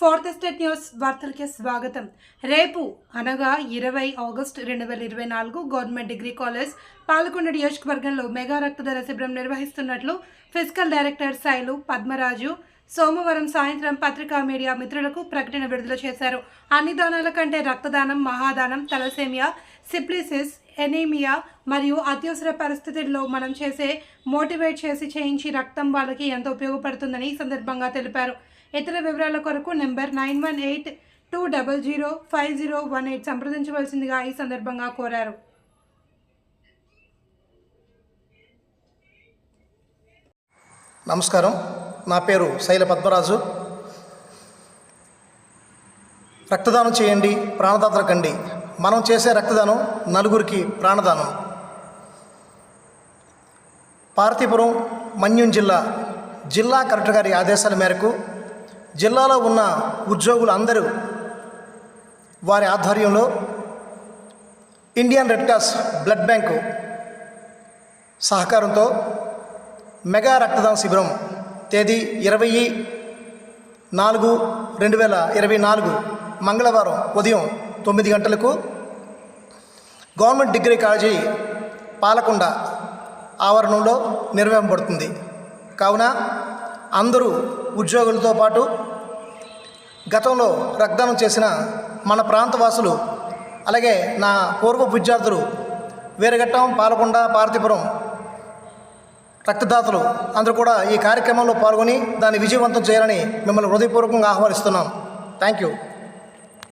Fourth state news వార్తలకి స్వాగతం. రేపు అనగా ఇరవై ఆగస్టు రెండు వేల ఇరవై నాలుగు గవర్నమెంట్ డిగ్రీ కాలేజ్ పాలకొండ నియోజకవర్గంలో మెగా రక్తదాన శిబిరం నిర్వహిస్తున్నట్లు ఫిజికల్ డైరెక్టర్ శైలు పద్మరాజు సోమవారం సాయంత్రం పత్రికా మీడియా మిత్రులకు ప్రకటన విడుదల చేశారు. అన్ని దానాల కంటే రక్తదానం మహాదానం తలసేమియా సిప్లిసిస్ ఎనీమియా మరియు అత్యవసర పరిస్థితుల్లో మనం చేసే మోటివేట్ చేసి చేయించి రక్తం వాళ్ళకి ఎంతో ఉపయోగపడుతుందని ఈ సందర్భంగా తెలిపారు. ఇతర వివరాల కొరకు number nine one eight two double zero five zero one eight సంప్రదించవలసిందిగా ఈ సందర్భంగా కోరారు. నమస్కారం. నా పేరు శైల పద్మరాజు. రక్తదానం చేయండి ప్రాణదాతలు కండి. మనం చేసే రక్తదానం నలుగురికి ప్రాణదానం. పార్తీపురం మన్యం జిల్లా జిల్లా కలెక్టర్ గారి ఆదేశాల మేరకు జిల్లాలో ఉన్న ఉద్యోగులు అందరూ వారి ఆధ్వర్యంలో Indian red cross blood bank సహకారంతో మెగా రక్తదాన శిబిరం తేదీ ఇరవై నాలుగు రెండు వేల ఇరవై నాలుగు మంగళవారం ఉదయం తొమ్మిది గంటలకు గవర్నమెంట్ డిగ్రీ కాలేజీ పాలకొండ ఆవరణంలో నిర్వహింపబడుతుంది. కావున అందరూ ఉద్యోగులతో పాటు గతంలో రక్తదానం చేసిన మన ప్రాంతవాసులు అలాగే నా పూర్వ విద్యార్థులు వీరఘట్టం పాలకొండ పార్థిపురం రక్తదాతలు అందరూ కూడా ఈ కార్యక్రమంలో పాల్గొని దాన్ని విజయవంతం చేయాలని మిమ్మల్ని హృదయపూర్వకంగా ఆహ్వానిస్తున్నాం. Thank you